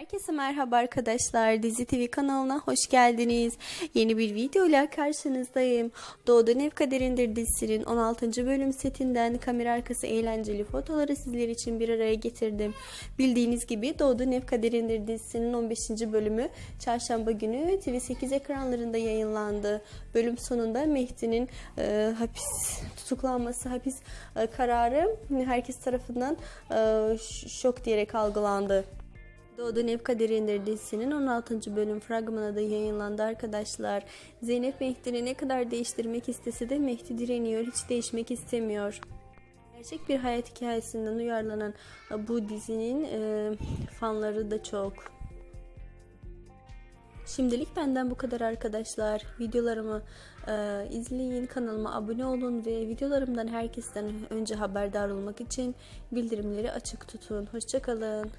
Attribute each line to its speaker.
Speaker 1: Herkese merhaba arkadaşlar. Dizi TV kanalına hoş geldiniz. Yeni bir videoyla karşınızdayım. Doğduğun Ev Kaderindir dizisinin 16. bölüm setinden kamera arkası eğlenceli fotoları sizler için bir araya getirdim. Bildiğiniz gibi Doğduğun Ev Kaderindir dizisinin 15. bölümü çarşamba günü TV8 ekranlarında yayınlandı. Bölüm sonunda Mehdi'nin e, hapis tutuklanması, hapis e, kararı herkes tarafından e, şok diyerek algılandı. Doğduğun Ev Kaderindir dizisinin 16. bölüm fragmanı da yayınlandı arkadaşlar. Zeynep Mehdi'ni ne kadar değiştirmek istese de Mehdi direniyor, hiç değişmek istemiyor. Gerçek bir hayat hikayesinden uyarlanan bu dizinin e, fanları da çok. Şimdilik benden bu kadar arkadaşlar. Videolarımı e, izleyin, kanalıma abone olun ve videolarımdan herkesten önce haberdar olmak için bildirimleri açık tutun. Hoşçakalın.